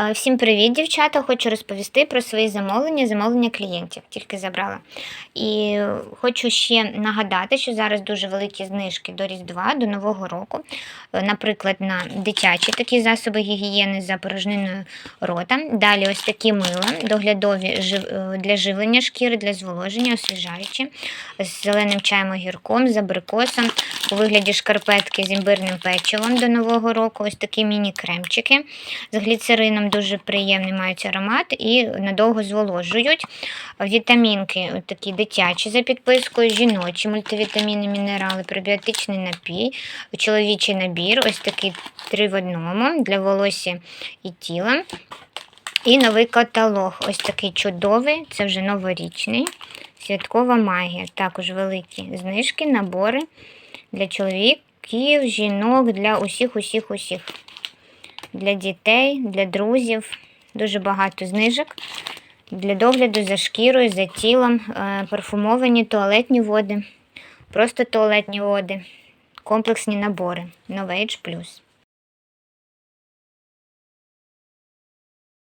Е, Всім привіт, дівчата! Хочу розповісти про свої замовлення, замовлення клієнтів, тільки забрала. І хочу ще нагадати, що зараз дуже великі знижки до Різдва, до Нового року. Е, Наприклад, на дитячі такі засоби гігієни за порожниною рота. Далі ось такі мила, доглядові е, для живлення шкіри, для зволоження, освіжаючі, з зеленим чаєм огірком, з абрикосом, у вигляді шкарпетки з імбирним печивом до Нового року. Ось такі міні-кремчики з гліцерином дуже приємний мають аромат і надовго зволожують. Вітамінки такі дитячі за підпискою, жіночі мультивітаміни, мінерали, пробіотичний напій, чоловічий набір, ось такий три в одному для волосся і тіла. І новий каталог, ось такий чудовий, це вже новорічний. Святкова магія. Також великі знижки, набори для чоловіків, жінок, для усіх, усіх, усіх для дітей, для друзів. Дуже багато знижок для догляду за шкірою, за тілом, е, парфумовані туалетні води, просто туалетні води, комплексні набори. Novage Plus.